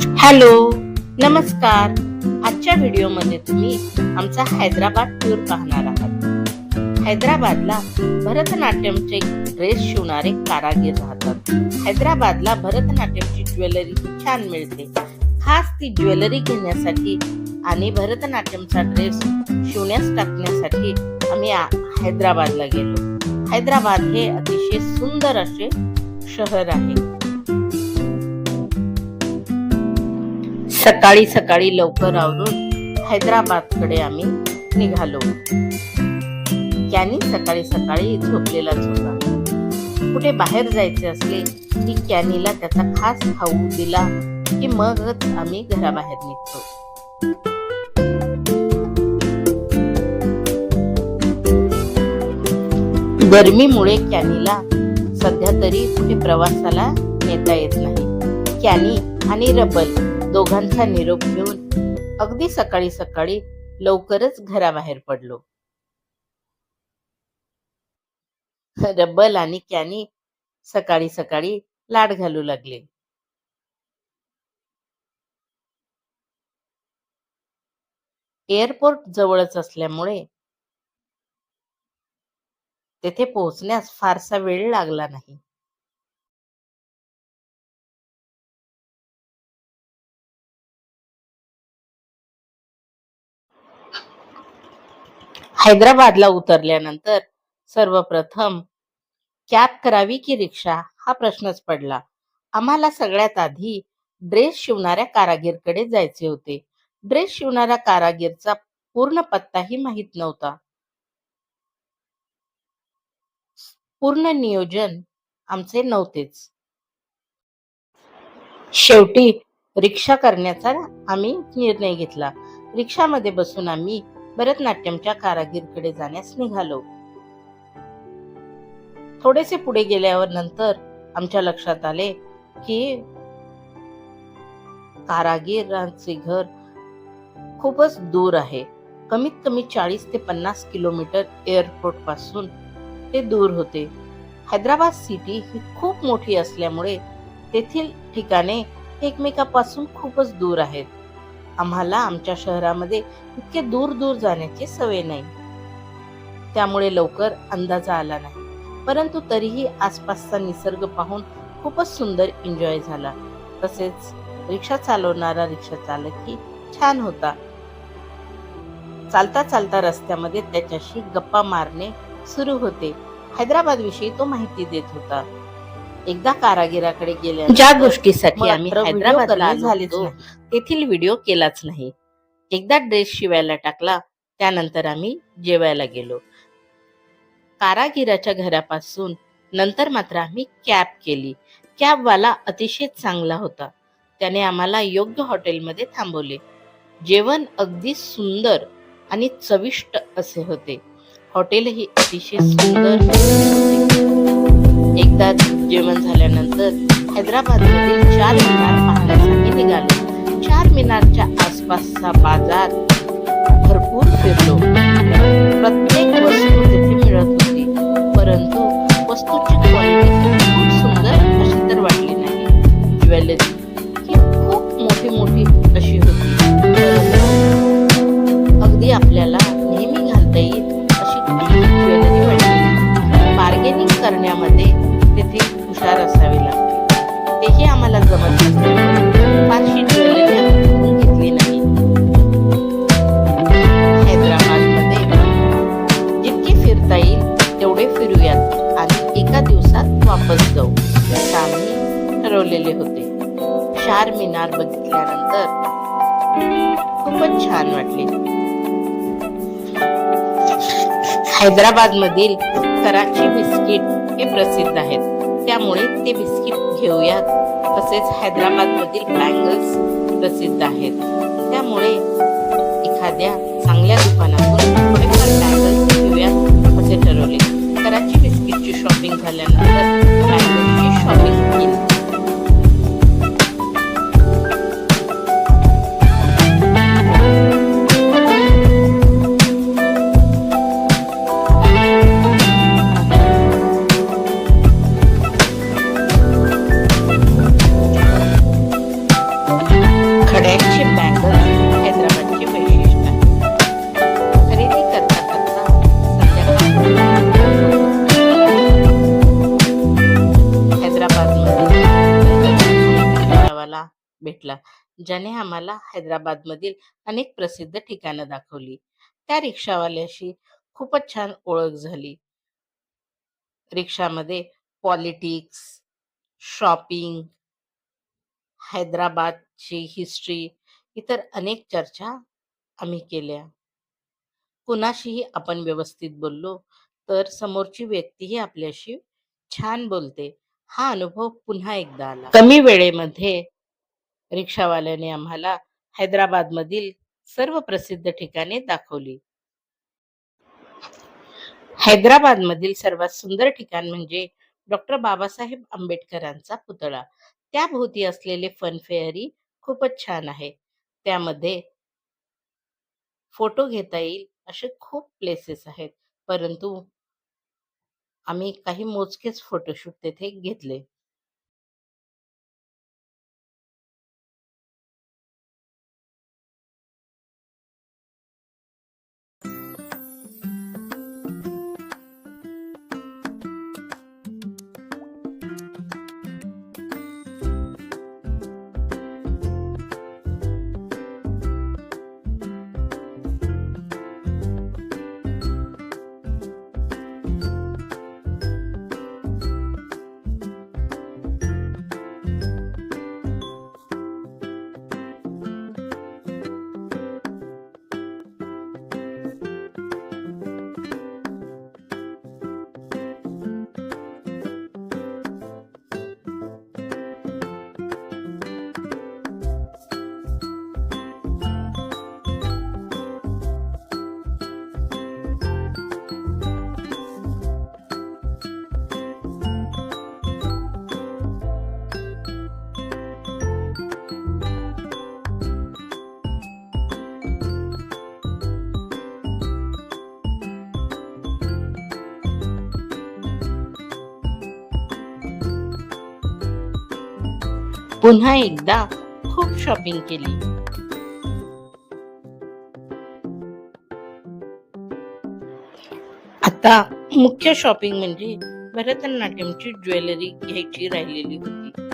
Hello नमस्कार. आजच्या व्हिडिओमध्ये तुम्ही आमचा हैदराबाद टूर पाहणार आहात. हैदराबादला भरतनाट्यमचे ड्रेस शिवणारे कारागीर राहतात. हैदराबादला भरतनाट्यमची ज्वेलरी छान मिळते. खास ती ज्वेलरी घेण्यासाठी आणि भरतनाट्यमचा ड्रेस शिवण्यास टाकण्यासाठी आम्ही आ- हैदराबादला गेलो. हैदराबाद हे अतिशय सुंदर असे शहर आहे. सकाळी सकाळी लवकर आवरून हैदराबादकडे आम्ही निघालो. कॅनी सकाळी सकाळी झोपलेलाच होता कुठे बाहेर जायचे असले की कॅनीला त्याचा खास खाऊ दिला की मगच आम्ही घराबाहेर निघतो. गरमीमुळे कॅनीला सध्या तरी कुठे प्रवासाला नेता येत नाही. कॅनी आणि रबल दोघांचा निरोप घेऊन अगदी सकाळी सकाळी लवकरच घराबाहेर पडलो. रब्बल आणि कॅनी सकाळी सकाळी लाड घालू लागले. एअरपोर्ट जवळच असल्यामुळे तेथे पोहोचण्यास फारसा वेळ लागला नाही. हैदराबादला उतरल्यानंतर सर्वप्रथम कॅब करावी की रिक्षा हा प्रश्नच पडला. आम्हाला सगळ्यात आधी ड्रेस शिवणाऱ्या कारागीरकडे जायचे होते. ड्रेस शिवणाऱ्या कारागीरचा पूर्ण पत्ताही माहीत नव्हता. पूर्ण नियोजन आमचे नव्हतेच. शेवटी रिक्षा करण्याचा आम्ही निर्णय घेतला. रिक्षामध्ये बसून आम्ही भरतनाट्यमच्या कारागीरकडे जाण्यास निघालो. थोडेसे पुढे गेल्यावर नंतर आमच्या लक्षात आले की कारागीरांचे घर खूपच दूर आहे. कमीत कमी चाळीस ते पन्नास किलोमीटर एअरपोर्टपासून ते दूर होते. हैदराबाद सिटी ही खूप मोठी असल्यामुळे तेथील ठिकाणे एकमेकापासून खूपच दूर आहेत. आम्हाला आमच्या शहरामध्ये इतके दूर दूर जाण्याची सवय नाही. त्यामुळे लवकर अंदाजा आला नाही. परंतु तरीही आसपासचा निसर्ग पाहून खूपच सुंदर एन्जॉय झाला. तसेच रिक्षा चालवणारा रिक्षा चालकही छान होता. चालता चालता रस्त्यामध्ये त्याच्याशी गप्पा मारणे सुरू होते. हैदराबाद विषयी तो माहिती देत होता. एकदा कारागिराकडे गेल्या ज्या गोष्टीसाठी आम्ही हैदराबादला झालेच तेथील व्हिडिओ केलाच नाही. एकदा ड्रेस शिवायला टाकला त्यानंतर आम्ही जेवायला गेलो. कारागिराच्या घरापासून नंतर मात्र आम्ही कॅब केली. कॅबवाला अतिशय चांगला होता. त्याने आम्हाला योग्य हॉटेलमध्ये थांबवले. जेवण अगदी सुंदर आणि चविष्ट असे होते. हॉटेलही अतिशय सुंदर. एकदा जेवण झाल्यानंतर हैदराबादमधील चार मिनार पाहण्यासाठी निघालो. चार मिनारच्या आसपासचा बाजार भरपूर फिरलो. ठरवलेले होते. चार मिनार बघितल्यानंतर खूपच छान वाटले. हैदराबाद मधील कराची बिस्किट हे प्रसिद्ध आहेत. त्यामुळे ते बिस्किट घेऊयात. तसेच हैदराबाद मधील बँगल्स प्रसिद्ध आहेत. त्यामुळे एखाद्या चांगल्या दुकानातून थोडेफार बँगल्स घेऊयात. असे ठरवले. कराची बिस्किटची शॉपिंग झाल्यानंतर भेटला ज्याने आम्हाला हैदराबादमधील अनेक प्रसिद्ध ठिकाणं दाखवली. त्या रिक्षावाल्याशी खूपच छान ओळख झाली. रिक्षामध्ये पॉलिटिक्स शॉपिंग हैदराबादची हिस्ट्री इतर अनेक चर्चा आम्ही केल्या. कुणाशीही आपण व्यवस्थित बोललो तर समोरची व्यक्तीही आपल्याशी छान बोलते. हा अनुभव पुन्हा एकदा आला. कमी वेळेमध्ये रिक्षावाल्याने आम्हाला हैदराबादमधील सर्व प्रसिद्ध ठिकाणे दाखवली. हैदराबादमधील सर्वात सुंदर ठिकाण म्हणजे डॉक्टर बाबासाहेब आंबेडकरांचा पुतळा. त्याभोवती असलेले फनफेअरी खूपच छान आहे. त्यामध्ये फोटो घेता येईल असे खूप प्लेसेस आहेत. परंतु आम्ही काही मोजकेच फोटोशूट तेथे घेतले. पुन्हा एकदा खूप शॉपिंग केली. आता मुख्य शॉपिंग म्हणजे भरतनाट्यमची ज्वेलरी घ्यायची राहिलेली होती.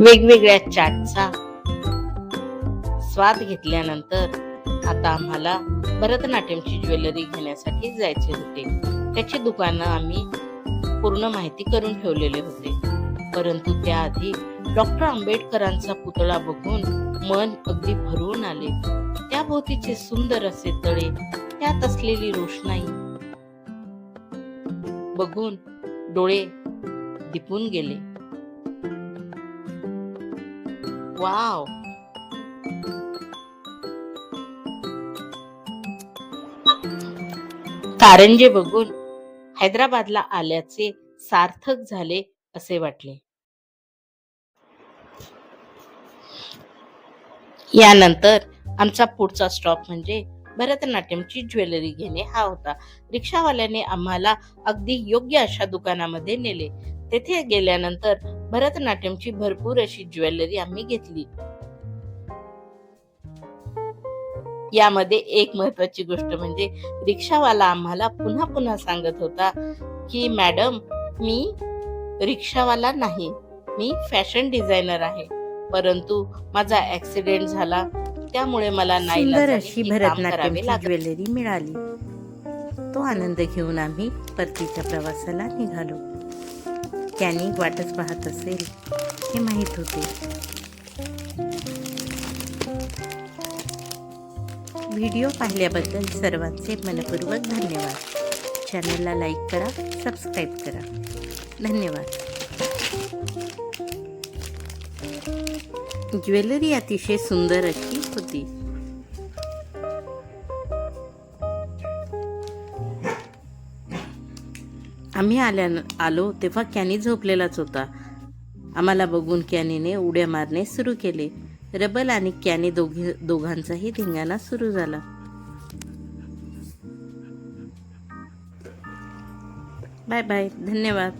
वेगवेगळ्या चाटचा स्वाद घेतल्यानंतर आता आम्हाला भरतनाट्यमची ज्वेलरी घेण्यासाठी जायचे होते. त्याची दुकानं आम्ही पूर्ण माहिती करून ठेवलेले होते. परंतु त्याआधी डॉक्टर आंबेडकरांचा पुतळा बघून मन अगदी भरून आले. त्या भोवतीचे सुंदर असे तळे त्यात असलेली रोषणाई बघून डोळे दिपून गेले. Wow. कारंजे बघून हैदराबादला आल्याचे सार्थक झाले असे वाटले. यानंतर आमचा पुढचा स्टॉप म्हणजे भरतनाट्यमची ज्वेलरी घेणे हा होता. रिक्षावाल्याने आम्हाला अगदी योग्य अशा दुकानामध्ये नेले. तेथे गेल्यानंतर भरतनाट्यमची भरपूर अशी ज्वेलरी आम्ही घेतली. यामध्ये एक महत्वाची गोष्ट म्हणजे रिक्षावाला आम्हाला पुन्हा पुन्हा सांगत होता की मॅडम मी रिक्षावाला नाही. मी फॅशन डिझायनर आहे. परंतु माझा ऍक्सिडेंट झाला. त्यामुळे मला सुंदर नाईलाजाने अशी भरतनाट्यमची ज्वेलरी मिळाली. तो आनंद घेऊन आम्ही परतीच्या प्रवासाला निघालो. कॅनिंग वाटच पाहत असेल हे माहीत होते. व्हिडिओ पाहिल्याबद्दल सर्वांचे मनपूर्वक धन्यवाद. चॅनलला लाईक करा सबस्क्राईब करा. धन्यवाद. ज्वेलरी अतिशय सुंदर आम्ही आल्या आलो तेव्हा कॅनी झोपलेलाच होता. आम्हाला बघून कॅनीने उड्या मारणे सुरू केले. रबल आणि कॅनी दोघे दोघांचाही धिंगाणा सुरू झाला. Bye bye. धन्यवाद.